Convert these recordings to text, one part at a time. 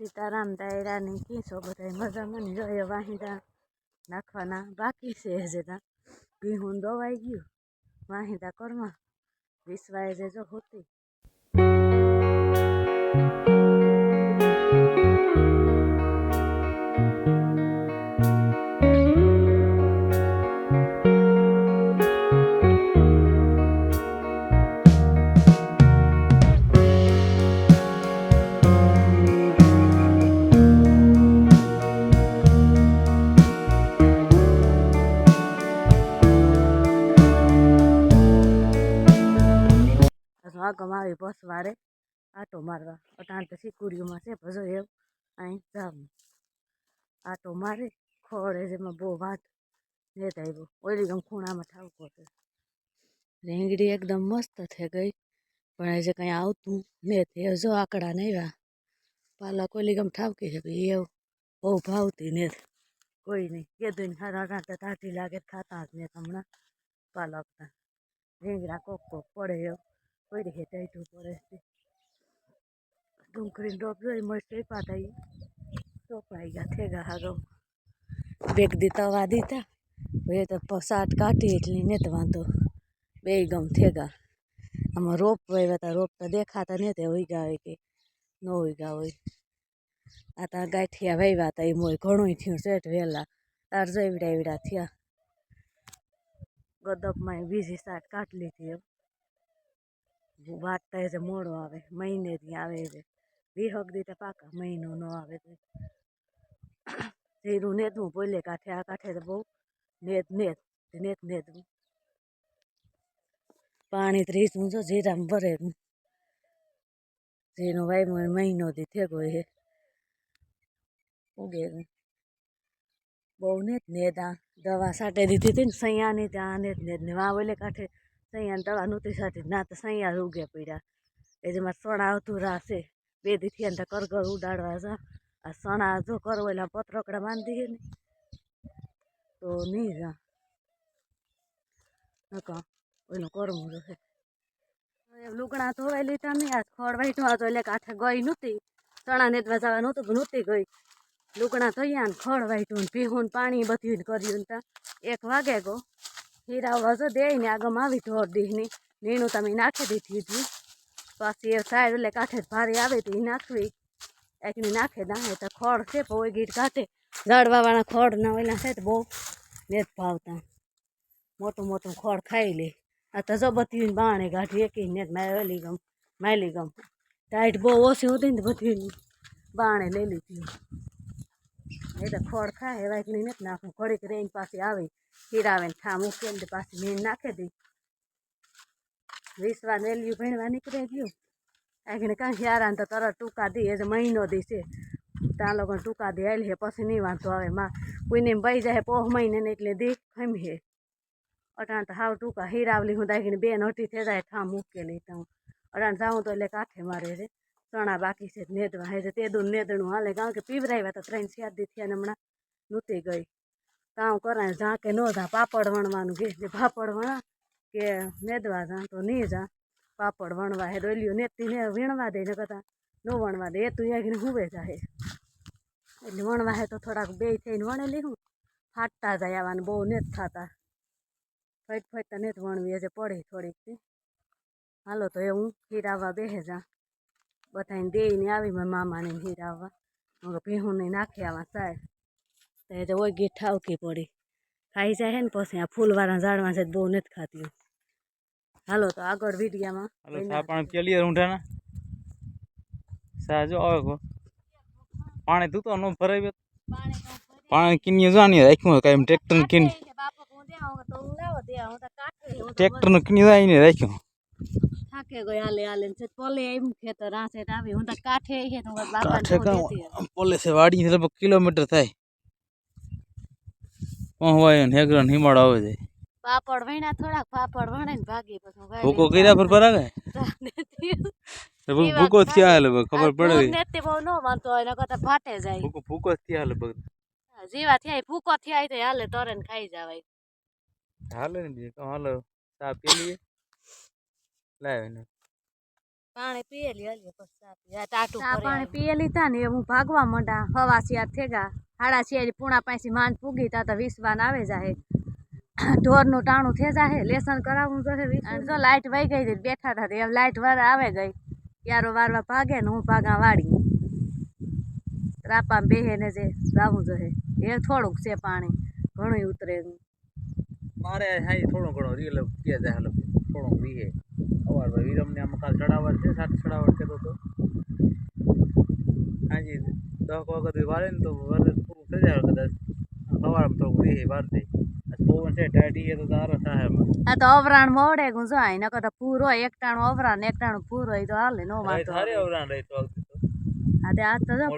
સીતારામ દાયરાની કીસો બધા મજામાં ને જોઈએ વાહિંદા નાખવાના બાકી છે હજે ત્યાં ભીહું દવાઈ ગયું. વાહિંદા કરમાં વિસવાય જે જો હોતી. આગમ આવી બસ વારે આટો મારવા. અટાણ તો સિકુડીઓમાં છે, ભજો એવ અહીં જામ. આટો મારે ખોળે જેમાં બહુ વાત નેત આવ્યો ઓલી ગમ ખૂણામાં ઠાવકો છે રીંગડી એકદમ મસ્ત થઈ ગઈ, પણ આજે કંઈ આવતું ને તે જો આકડા નહીં પાલા કોલી ગમ ઠાવકી છે એવું બહુ ભાવતી ને કોઈ નહીં કીધું ખાતા અટાણ તો લાગે ખાતા જ ને હમણાં પાલકના. રીંગણા કોક કોક પડે એવું. પડી હે ટાઈટું પડે ડુંગળી ડોબ જોઈ મસ્ત પાતા ચોપાઈ ગયા થેગા હાગમ બેગ દી તવા દીધા. હવે તો સાટ કાઢી એટલી ને તો વાંધો. બે ગમ થેગા. આમાં રોપ વાવ્યા હતા રોપ તો દેખાતા ને તે ઉગ્યા હોય કે ન ઉગ્યા હોય. આ તા ગાંઠિયા વાવ્યા હતા એમ હોય ઘણું થયું સેટ વહેલા તાર જો એવડા એવડા થયા ગદપમાં બીજી સાટ કાઢી લીધી એમ. વાટતા છે, મોડો આવે મહિનેથી આવે છે. વિહક દીતે પાકા મહિનો ન આવે તો જીરું નેતવું બોલે કાંઠે, આ કાંઠે તો બહુ નેત નેત નેત, નેતવું. પાણી ત્રીસું જો જીરામાં ભરે. જીરું વાય મહિનો દી થેગો હે ઉગે બહુ નેત, નેતા દવા સાટે દીધી હતી ને, સૈયાની ત્યાં નેત નેત ને વાં ઓલે કાંઠે સૈયાને દવા નહોતી સાટી ના તો સૈયા જ ઉગે પડ્યા. એ જેમાં સણા આવતું રાસે બે દીથી એને કરગર ઉડાડવા જા. આ સણા જો કરો એટલે પત્રકડા બાંધી ને. તો નહીં જા. નકા ઓલું કરવું રહે લુગણા ધોવાઈ લીધા નહીં આ ખડ વાઈટું આ તો એટલે કાંઠે ગઈ નહોતી. ચણા નેતવા જવા નહોતું, પણ નહોતી ગઈ. લુગણા ધોયા ને ખડ વાઈટું ને પાણી બધું કર્યું ત્યાં એક વાગે ગો. હીરાવા જો દે ને આગમ આવી ઢોર દીહની નીણું તમે નાખી દીધી હતી. પાછી એ થાય એટલે કાંઠે ભારે આવે તો એ નાખવી. એકને નાખે દાણે તો ખોળ છે પોઈ ગીટ કાઢે ઝાડવાવાળા ખોડ ના ઓલા છે તો બહુ નેત ભાવતા. મોટું મોટું ખોળ ખાઈ લે. આ તો જબતી બાણે ગાઢી એકી ને મેલી ગમ, માયલી ગમ. ટાઈટ બહુ ઓછી હતી ને બધી બાણે લઈ લીધી. એ તો ખોડ ખાય, એવા એકની નથી નાખું. ઘડીક રેન પાસે આવી. હીરાવે થા ઠા પાછી મીણ નાખી દઈ. વિશ્વા વેલ્યુ ભણવા નીકળે ગયું. આગળ કાંઈ યારા તો તરત ટૂંકા દે એ મહિનો દી છે. ત્યાં લોકો ટૂંકા દે આવેલી હે પછી નહીં વાંધો આવે. માં કોઈને બઈ જાય, પોહ મહિને ને એટલે દી હે. અટાણ તો હાવ ટૂંકા હીરાવલી હું દાખીને બે નોટી થઈ જાય ઠા મૂકેલી તો. અટાણ જાઉં તો એટલે કાંઠે મારે છે. ચણા બાકી છે, નેદવા હે તે દૂર નેદણું હાલે, કારણ કે પીવરાવ્યા તો ત્રણ ચાર દી થયા હમણાં નૂતી ગઈ. કામ કરાય જા કે ન જા પાપડ વણવાનું કે, જે પાપડ વણા કે નેદવા જા, તો નહીં જા. પાપડ વણવા હે, ડોલીઓ નેતી ને વીણવા દે ને કરતા ન વણવા દે. એ તું આગીને હુવે જાહે એટલે વણવા હે તો થોડાક બે થઈને વણેલી હું. ફાટતા જાય આવવાનું બહુ નેત થતા. ફટ ફટ નેત વણવી, હજે પડી થોડીક હાલો તો એ હું હીરાવવા બેહે જા. બધાને દેઈને આવી મારા મામાને હીરાવવા ભીહું ને નાખી આવા સાહેબ. તો એ તો ગીઠ ઠાવકી પડી. ખાઈ જાય હે ને પછી આ ફૂલવાળા ઝાડમાં છે બહુ નથી ખાતી હાલો તો આગળ વિડીયામાં હાલો સા પાણી પેલી ઊંઢાના? સા જો આવે કો પાણી તું તો ભરાઈ ભરાય પાણી કિની જાની રાખ્યું કાયમ ટ્રેક્ટર કિની ટ્રેક્ટરનું કિની જાય ને રાખ્યું. થાકે ગઈ હાલે આલે છે પોલે એમ ખેતર આ સેટ આવી હું તો કાઠે છે તો બાપા કાંઠે કાં પોલીસે વાડી છે લગભગ કિલોમીટર થાય. પહોંચવાય ને હેગર ને હિમાળ આવે છે પાપડ વણ્યા થોડાક પાપડ વણે ને ભાગી પછી ભૂકો કર્યા પર ભરાવે? ભૂકો થયા હાલે ખબર પડે નેતે બહુ ન વાંધો હોય નકર તો ફાટે જાય. ભૂકો ભૂકો થયા હાલે જીવા થયા ભૂકો થયા તો હાલે તરે ને ખાઈ જવાય. હાલે ને બીજું તો હાલો ચા પી લઈએ. લાવે ને પાણી પીએલી હલી પછી ચા પીએ. આ ટાટું પાણી પીએલી તા ને હું ભાગવા માંડા હવા શિયાર થેગા. હાડા છે પૂણા પાસે માંડ પૂગી તા તો વિશ્વાન આવે જાહે. ઢોરનું ટાણું થઈ જાહે લેસન કરાવવું જોઈએ અને જો લાઈટ વહી ગઈ હતી બેઠા હતા એમ લાઈટ વાર આવે ગઈ. યારો વારવા ભાગે ને હું ભાગા વાળી રાપામાં બેહે ને જે જાવું જોઈએ એ થોડુંક છે પાણી ઘણું ઉતરે. મારે હાઈ થોડો ઘણો રીલ કે જાય હાલો. થોડો અવાર ભાઈ વિરમને આમ કાલ ચડાવર છે સાત ચડાવર કહેતો તો. હાજી દસ વખત વાળે ને તો જાય કદાચ સવારમાં થોડુંક રીહે વાર દે પવન છે ટાઢી તો તારો થાય આ તો અવરાણ મોડે ગું જાય નકર તો પૂરો એકટાણું અવરાણ એકટાણું પૂરો એ તો હાલે નો વાંધો સારી અવરાણ રહી તો આવતી તો. હા તે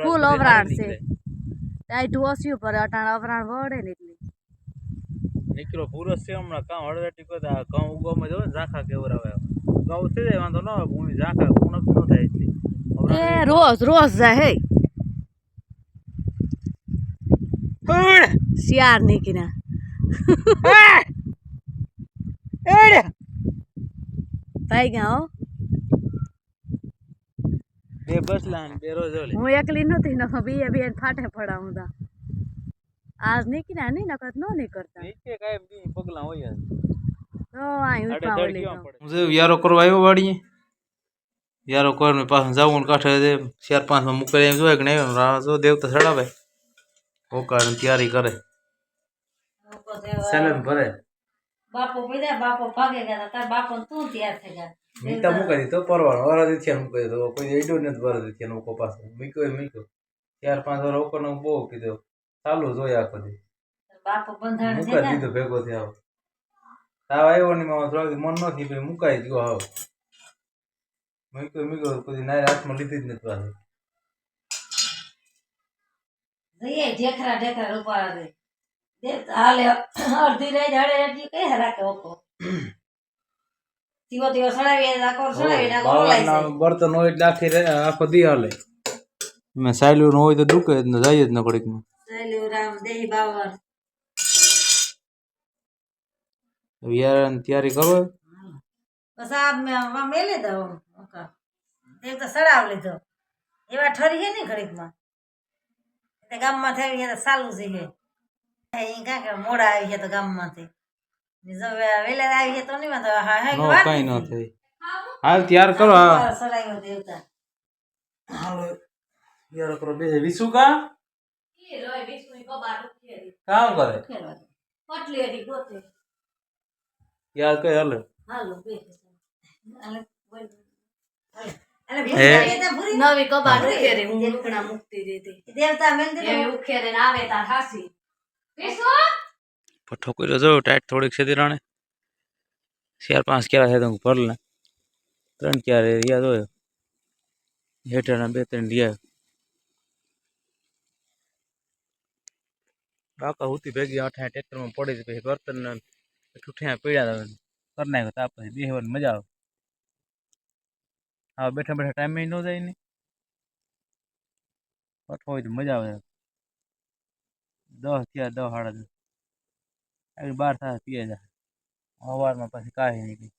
ફૂલ અવરાણ છે. ટાઈટ ઓસ્યું પર અટાણ અવરાણ વળે નીકળી. નીકળો પૂરો છે હમણાં. કામ હળવેટી કરે આ ઘઉં ઉગવામાં જો ઝાખા કેવરાવે. ઘઉં થઈ જાય વાંધો ન આવે ભૂમિ ઝાખા ગુણક ન થાય એ રોજ રોજ જાય હે. શિયાર નીકળ્યા ભાઈ ગયા હો. બે બસલા ને બે રોજ ઓલે. હું એકલી નથી નખો બે બે ફાટે પડાવું તા આજ નીકળ્યા નહીં નખત નો નીકળતા નીચે કાંઈ બી પગલા હોય તો અહીં ઉઠવા ઓલી હું જે યારો કરવા આવ્યો વાડીએ યારો કરીને પાછું જવું કાંઠે છે ચાર પાંચમાં મૂકે એમ જોવે કે નહીં રાહ જો દેવતા ચડાવે. હોકાળ તૈયારી કરે. સેલન ભરે બાપો પીધા બાપો ભાગે ગયા તાર બાપો તું તૈયાર થઈ ગયા. મીઠા મૂકી દીધો પરવાનો વરા દીથિયા મૂકી દીધો. કોઈ એડો નથી વરા દીથિયા મૂકો પાસે મૂક્યો એ મૂક્યો. ચાર પાંચ વાર ઓકોનો બહુ કીધો. ચાલુ જોયા આખો દી બાપુ બંધાણ મૂકાઈ દીધો ભેગો થયા તાવ આવ્યો ને મામા થોડાક મન નથી પછી મુકાઈ ગયો હાવ મૂક્યો મૂક્યો પછી નાય હાથમાં લીધી જ નથી પાછી. જઈએ ઢેખરા ઢેખરા રૂપાળા દે. દેવતા હાલે અડધી રહી જાડે એટલી કઈ રાખે ઓકો. તીવો તીવો સડાવીએ ડાકોર સડાવીએ ડાકોર ઓલાઈ બર્તન હોય એટલે આખી રે- આખો દી હાલે. મેં સાયલું હોય તો દુખે જ ને જાય જ ન ઘડીકમાં સાયલું રામ દેહી બાવર વિયારણ તૈયારી કરો. બસ આ મેં મેલી દો એક તો સડાવ લીધો. એવા ઠરી હે ને ઘડીકમાં તે ગામમાં થઈ ગયા તો સાલું છે અહીં કાંઈ કે મોડા આવી ગયા તો ગામમાંથી. વેલા આવી ગયા તો નહીં વાંધો હા હા કઈ ન. હાલ તૈયાર કરો હા. સડાવ્યો દેવતા. હાલો તૈયાર કરો બે વિસુ કા? કામ કરે? પટલી હતી ગોતે. યાર કઈ હાલે. હાલો બે હાલે, બોલ. હાલે. હાલે, હે. દેવતા ભૂરી નવી કબાટ ઉખેરી હું મૂકણા મૂકતી દીધી દેવતા મેલ દીધો ઉખેરે આવે તાર હાસી. પઠ્ઠો કર્યો જો ટાઈટ થોડીક છે રાણે ચાર પાંચ ક્યારે છે તો ભર લે. ત્રણ ક્યારે યાદ હોય હેઠળના બે ત્રણ રહ્યા. બાકા હુતી ભેગી અઠા ટ્રેક્ટરમાં પડી પછી બર્તન ઠૂઠિયા પીડ્યા કરી નાખ્યો તાપ પછી બેહવાની મજા આવે. હા, બેઠા બેઠા ટાઈમે ન જાય ને. પઠો હોય તો મજા આવે. દસ થયા દસ સાડા દસ. આગળ બાર થાય પીએ જાય સવારમાં પછી કાંઈ નહીં કંઈ.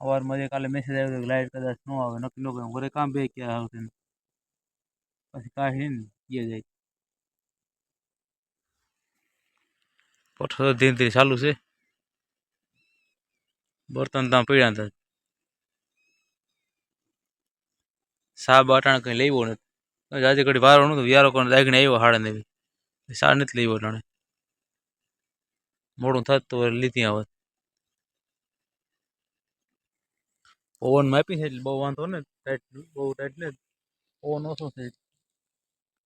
સવારમાં જે કાલે મેસેજ આવ્યો હતો કે લાઇટ કદાચ ન આવે, નક્કી ન કરે. ઘરે કામ બે ક્યાં આવશે ને પછી કાંઈ નહીં પીએ જાય. પઠો તો ધીરે ધીરે ચાલુ છે. બર્તન ત્યાં પીડ્યા હતા સા બાટાણ કંઈ લેવો નથી. જાજે ઘડી વારો નહોતો, વ્યારો કોને દાગીને આવ્યો હાડે ને સા નથી લેવો ટાણે મોડું થતું તો લીધી આવત. ઓવન માપી છે એટલે બહુ વાંધો ને, ટાઈટ, બહુ ટાઈટ ને. ઓવન ઓછો છે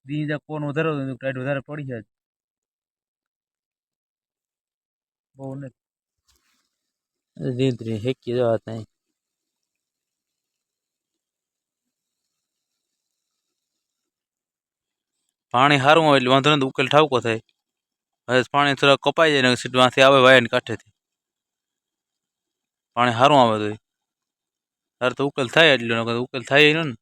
દી જા કોન વધારે ટાઈટ વધારે પડી જાય. બહુ ને ધીરે ધીરે હેકી જવા ત્યાં પાણી સારું હોય એટલે વાંધો નથી ઉકેલ ઠાવકો થાય. હવે પાણી થોડા કપાઈ જાય ને સીટમાંથી આવે વાયરની કાંઠેથી. પાણી સારું આવે તો તારે તો ઉકેલ થાય એટલું ઉકેલ થાય નહીં ને.